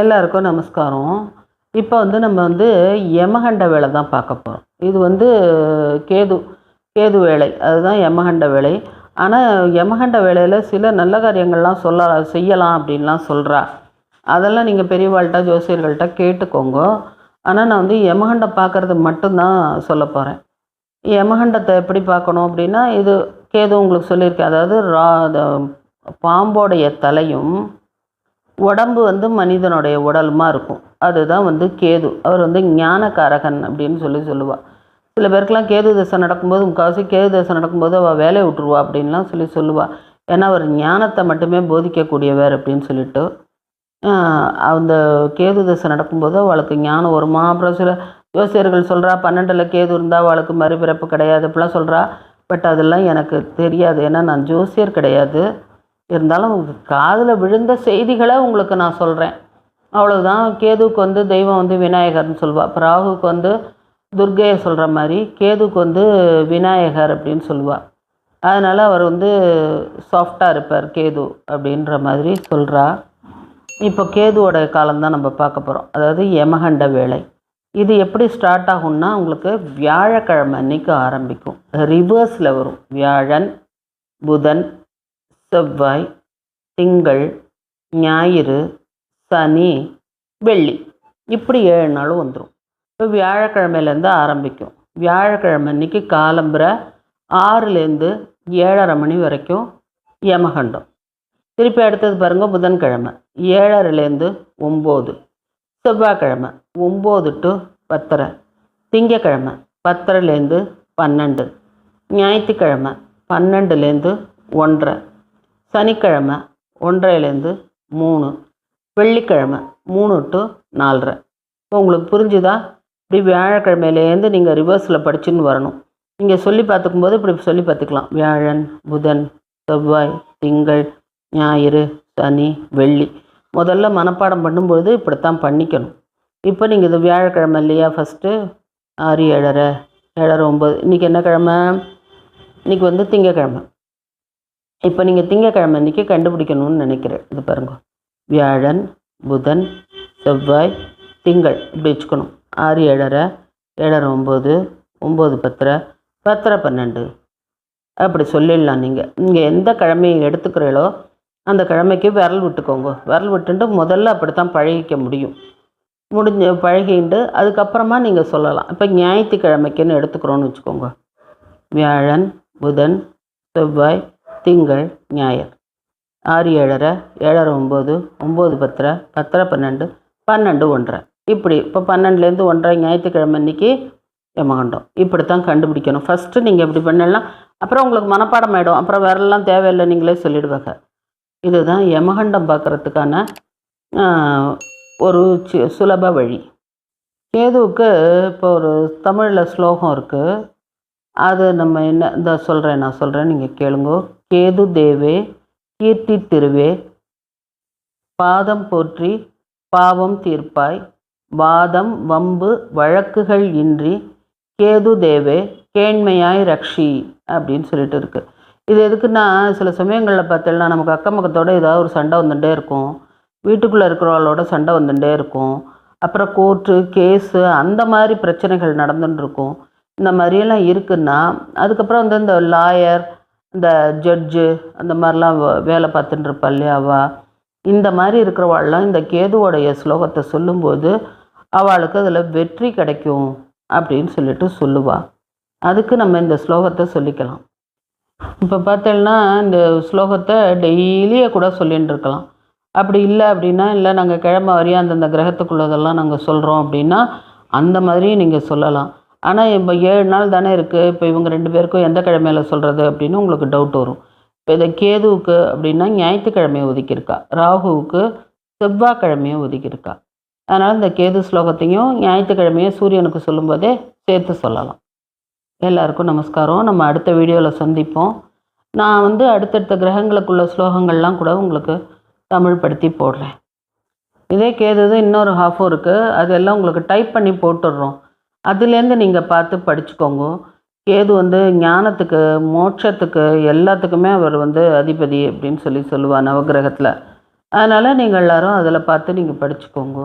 எல்லாருக்கும் நமஸ்காரம். இப்போ வந்து நம்ம வந்து யமகண்ட வேலை தான் பார்க்க போகிறோம் இது வந்து கேது கேது வேலை. அதுதான் யமகண்ட வேலை. ஆனால் யமகண்ட வேலையில் சில நல்ல காரியங்கள்லாம் சொல்ல செய்யலாம் அப்படின்லாம் சொல்கிறா அதெல்லாம் நீங்கள் பெரியவாள்கிட்ட ஜோசியர்கள்ட்ட கேட்டுக்கோங்க. ஆனால் நான் வந்து யமகண்டம் பார்க்குறது மட்டும்தான் சொல்ல போகிறேன் யமகண்டத்தை எப்படி பார்க்கணும் அப்படின்னா இது கேது உங்களுக்கு சொல்லியிருக்கேன் அதாவது ரா பாம்போடைய தலையும் உடம்பு வந்து மனிதனுடைய உடலுமா இருக்கும். அதுதான் வந்து கேது. அவர் வந்து ஞானகாரகன் அப்படின்னு சொல்லி சொல்லுவாள் சில பேருக்கெல்லாம் கேது தசை நடக்கும்போது முக்கால்வாசி கேது தசை நடக்கும்போது அவள் வேலையை விட்டுருவா அப்படின்லாம் சொல்லி சொல்லுவாள் ஏன்னா அவர் ஞானத்தை மட்டுமே போதிக்கக்கூடியவர் அப்படின்னு சொல்லிட்டு அந்த கேது தசை நடக்கும்போது அவளுக்கு ஞானம் வருமா? அப்புறம் சில ஜோசியர்கள் சொல்கிறா பன்னெண்டில் கேது இருந்தால் அவளுக்கு மறுபிறப்பு கிடையாது அப்படிலாம் சொல்கிறா பட் அதெல்லாம் எனக்கு தெரியாது. ஏன்னா நான் ஜோசியர் கிடையாது. இருந்தாலும் காதில் விழுந்த செய்திகளை உங்களுக்கு நான் சொல்கிறேன் அவ்வளவுதான். கேதுவுக்கு வந்து தெய்வம் வந்து விநாயகர்னு சொல்லுவாள் இப்போ ராகுவுக்கு வந்து துர்க்கையை சொல்கிற மாதிரி கேதுவுக்கு வந்து விநாயகர் அப்படின்னு சொல்லுவாள் அதனால் அவர் வந்து சாஃப்டாக இருப்பார் கேது அப்படின்ற மாதிரி சொல்கிறா இப்போ கேதுவோட காலம்தான் நம்ம பார்க்க போகிறோம் அதாவது யமகண்ட வேலை இது எப்படி ஸ்டார்ட் ஆகும்னா உங்களுக்கு வியாழக்கிழமை அன்னைக்கு ஆரம்பிக்கும். ரிவர்ஸில் வரும். வியாழன் புதன் செவ்வாய் திங்கள் ஞாயிறு சனி வெள்ளி. இப்படி ஏழு நாளும் வந்துடும் இப்போ வியாழக்கிழமையிலேருந்து ஆரம்பிக்கும். வியாழக்கிழமை அன்னைக்கு காலம்புரை ஆறுலேருந்து ஏழரை மணி வரைக்கும் யமகண்டம். திருப்பி அடுத்தது பாருங்கள் புதன்கிழமை. ஏழரைலேருந்து ஒம்பது. செவ்வாய்க்கிழமை ஒம்பது டு பத்தரை. திங்கக்கிழமை பத்தரைலேருந்து பன்னெண்டு. ஞாயிற்றுக்கிழமை பன்னெண்டுலேருந்து ஒன்றரை. சனிக்கிழமை ஒன்றரைலேருந்து மூணு வெள்ளிக்கிழமை மூணு டு நாலரை. இப்போ உங்களுக்கு புரிஞ்சுதா? இப்படி வியாழக்கிழமையிலேருந்து நீங்கள் ரிவர்ஸில் படிச்சுன்னு வரணும். நீங்கள் சொல்லி பார்த்துக்கும்போது இப்படி சொல்லி பார்த்துக்கலாம். வியாழன் புதன் செவ்வாய் திங்கள் ஞாயிறு சனி வெள்ளி. முதல்ல மனப்பாடம் பண்ணும்பொழுது இப்படித்தான் பண்ணிக்கணும். இப்போ நீங்கள் இது வியாழக்கிழமை இல்லையா? ஃபஸ்ட்டு ஆறு ஏழரை ஏழரை ஒம்பது இன்றைக்கி என்ன கிழமை? இன்றைக்கி வந்து திங்கக்கிழமை. இப்போ நீங்கள் திங்கக்கிழமை அன்றைக்கி கண்டுபிடிக்கணும்னு நினைக்கிறேன். இது பாருங்க. வியாழன் புதன் செவ்வாய் திங்கள் இப்படி வச்சுக்கணும். ஆறு ஏழரை ஏழரை ஒம்பது ஒம்பது பத்தரை பத்தரை பன்னெண்டு. அப்படி சொல்லிடலாம் நீங்கள் நீங்கள் எந்த கிழமையை எடுத்துக்கிறீங்களோ அந்த கிழமைக்கு விரல் விட்டுக்கோங்க. விரல் விட்டுட்டு முதல்ல அப்படி தான் பழகிக்க முடியும். முடிஞ்ச பழகிண்டு அதுக்கப்புறமா நீங்கள் சொல்லலாம். இப்போ ஞாயிற்றுக்கிழமைக்குன்னு எடுத்துக்கிறோன்னு வச்சுக்கோங்க. வியாழன் புதன் செவ்வாய் திங்கள் ஞாயிறு. ஆறு ஏழரை ஏழரை ஒம்பது ஒம்பது பத்தரை பத்தரை பன்னெண்டு பன்னெண்டு ஒன்றரை. இப்படி இப்போ பன்னெண்டுலேருந்து ஒன்றரை ஞாயிற்றுக்கிழமை அன்னைக்கு யமகண்டம். இப்படி தான் கண்டுபிடிக்கணும். ஃபஸ்ட்டு நீங்கள் இப்படி பண்ணலாம் அப்புறம் உங்களுக்கு மனப்பாடம் ஆகிடும் அப்புறம் வேறெல்லாம் தேவையில்லை நீங்களே சொல்லிடுவாங்க. இதுதான் யமகண்டம் பார்க்குறதுக்கான ஒரு சுலப வழி. கேதுவுக்கு இப்போ ஒரு தமிழில் ஸ்லோகம் இருக்குது அது நம்ம என்ன இந்த சொல்கிறேன் நான் சொல்கிறேன் நீங்கள் கேளுங்க. கேது தேவே கீர்த்தி திருவே பாதம் போற்றி பாவம் தீர்ப்பாய். வாதம் வம்பு வழக்குகள் இன்றி கேது தேவே கேண்மையாய் ரக்ஷி அப்படின்னு சொல்லிட்டு இருக்கு. இது எதுக்குன்னா சில சமயங்களில் பார்த்தீங்கன்னா நமக்கு அக்கம் பக்கத்தோடு ஏதாவது ஒரு சண்டை வந்துட்டே இருக்கும். வீட்டுக்குள்ளே இருக்கிறவங்களோட சண்டை வந்துட்டே இருக்கும். அப்புறம் கோர்ட்டு கேஸு அந்த மாதிரி பிரச்சனைகள் நடந்துட்டு இருக்கும். இந்த மாதிரியெல்லாம் இருக்குன்னா அதுக்கப்புறம் வந்து இந்த லாயர் இந்த ஜட்ஜு அந்த மாதிரிலாம் வே- வேலை பார்த்துட்டு இருப்பா இல்லையா அவ? இந்த மாதிரி இருக்கிறவாள்லாம் இந்த கேதுவோடைய ஸ்லோகத்தை சொல்லும்போது அவளுக்கு அதில் வெற்றி கிடைக்கும் அப்படின்னு சொல்லிட்டு சொல்லுவாள் அதுக்கு நம்ம இந்த ஸ்லோகத்தை சொல்லிக்கலாம். இப்போ பார்த்தோம்னா இந்த ஸ்லோகத்தை டெய்லியே கூட சொல்லிகிட்டு இருக்கலாம். அப்படி இல்லை அப்படின்னா இல்லை நாங்கள் கிழமை வரையும் அந்தந்த கிரகத்துக்குள்ளதெல்லாம் நாங்கள் சொல்கிறோம் அப்படின்னா அந்த மாதிரியும் நீங்கள் சொல்லலாம். ஆனால் இப்போ ஏழு நாள் தானே இருக்குது இப்போ இவங்க ரெண்டு பேருக்கும் எந்த கிழமையில சொல்கிறது அப்படின்னு உங்களுக்கு டவுட் வரும். இப்போ இதை கேதுவுக்கு அப்படின்னா ஞாயிற்றுக்கிழமையை ஒதுக்கியிருக்கா. ராகுவுக்கு செவ்வாய்க்கிழமையை ஒதுக்கியிருக்கா. அதனால் இந்த கேது ஸ்லோகத்தையும் ஞாயிற்றுக்கிழமையும் சூரியனுக்கு சொல்லும்போதே சேர்த்து சொல்லலாம். எல்லாருக்கும் நமஸ்காரம். நம்ம அடுத்த வீடியோவில் சந்திப்போம். நான் வந்து அடுத்தடுத்த கிரகங்களுக்குள்ள ஸ்லோகங்கள்லாம் கூட உங்களுக்கு தமிழ் படுத்தி போடுறேன். இதே கேது இன்னொரு ஹாஃபும் இருக்குது அதெல்லாம் உங்களுக்கு டைப் பண்ணி போட்டுடுறோம். அதுலேருந்து நீங்கள் பார்த்து படிச்சுக்கோங்க. கேது வந்து ஞானத்துக்கு மோட்சத்துக்கு எல்லாத்துக்குமே அவர் வந்து அதிபதி அப்படின்னு சொல்லி சொல்லுவார் நவகிரகத்தில். அதனால் நீங்கள் எல்லாரும் அதில் பார்த்து நீங்கள் படிச்சுக்கோங்க.